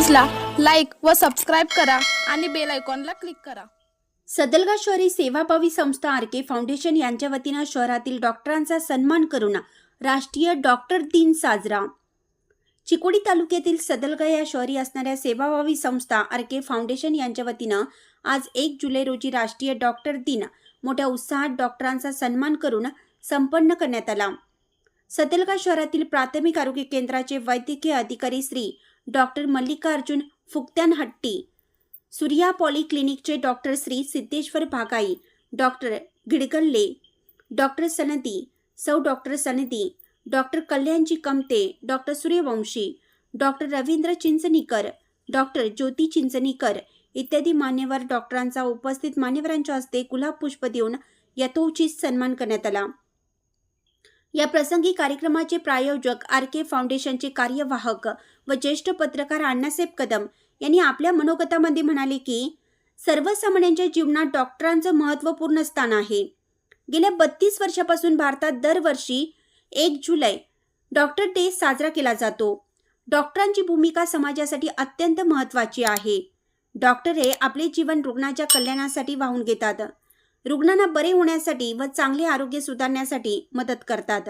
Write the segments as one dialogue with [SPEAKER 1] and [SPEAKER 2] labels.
[SPEAKER 1] व सबस्क्राईब करा आणि बेल आयकॉनला क्लिक करा.
[SPEAKER 2] सदलगा शहरी सेवाभावी संस्था आर के फाउंडेशन यांच्या वतीनं शहरातील डॉक्टरांचा सन्मान करून राष्ट्रीय डॉक्टर दिन साजरा. चिकोडी तालुक्यातील सदलगा या शहरी असणाऱ्या सेवाभावी संस्था आर के फाउंडेशन यांच्या वतीनं आज एक जुलै रोजी राष्ट्रीय डॉक्टर दिन मोठ्या उत्साहात डॉक्टरांचा सन्मान करून संपन्न करण्यात आला. सदलगा शहरातील प्राथमिक आरोग्य केंद्राचे वैद्यकीय अधिकारी Shri doctor Mallikarjun Phukatyanhatti Surya पॉलिक्लिनिकचे doctor Shri Siddheshwar Bhagai doctor Gidgalle doctor Sanadi सौ doctor Sanadi doctor Kalyanji Kamte doctor Suryavanshi doctor Ravindra Chinchanikar doctor Jyoti Chinchanikar इत्यादी मान्यवर डॉक्टरांचा उपस्थित मान्यवरांच्या हस्ते गुलाब पुष्प देऊन यथोचित सन्मान करण्यात आला. या प्रसंगी कार्यक्रमाचे प्रायोजक आर के फाउंडेशनचे कार्यवाहक व ज्येष्ठ पत्रकार अण्णासाहेब कदम यांनी आपल्या मनोगतामध्ये म्हणाले की सर्वसामान्यांच्या जीवनात डॉक्टरांचं महत्त्वपूर्ण स्थान आहे. गेल्या बत्तीस वर्षापासून भारतात दरवर्षी एक जुलै डॉक्टर डे साजरा केला जातो. डॉक्टरांची भूमिका समाजासाठी अत्यंत महत्त्वाची आहे. डॉक्टर हे आपले जीवन रुग्णाच्या कल्याणासाठी वाहून घेतात. रुग्णांना बरे होण्यासाठी व चांगले आरोग्य सुधारण्यासाठी मदत करतात.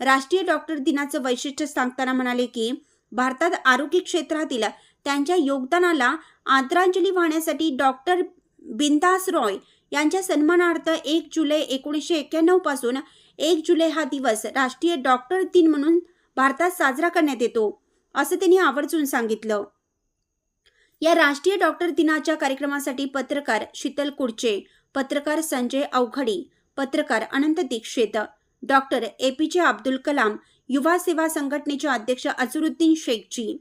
[SPEAKER 2] राष्ट्रीय डॉक्टर दिनाचं वैशिष्ट्य सांगताना म्हणाले की भारतात आरोग्य क्षेत्रातील त्यांच्या योगदानाला आदरांजली वाहण्यासाठी डॉक्टर बिंदास रॉय यांच्या सन्मानार्थ एक जुलै एकोणीसशे एक्क्याण्णवपासून एक जुलै हा दिवस राष्ट्रीय डॉक्टर दिन म्हणून भारतात साजरा करण्यात येतो असं त्यांनी आवर्जून सांगितलं. या राष्ट्रीय डॉक्टर दिनाच्या कार्यक्रमासाठी पत्रकार शीतल कुडचे पत्रकार संजय अवघडी पत्रकार Anant Dixit doctor A P J Abdul Kalam युवा सेवा संघटनेचे अध्यक्ष अझरुद्दीन शेखजी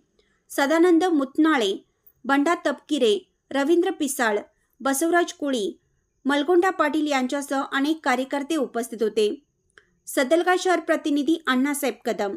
[SPEAKER 2] सदानंद मुतनाळे बंडा तपकिरे रवींद्र पिसाळ बसवराज कोळी मलगोंडा पाटील यांच्यासह अनेक कार्यकर्ते उपस्थित होते. सदलगा शहर प्रतिनिधी अण्णासाहेब कदम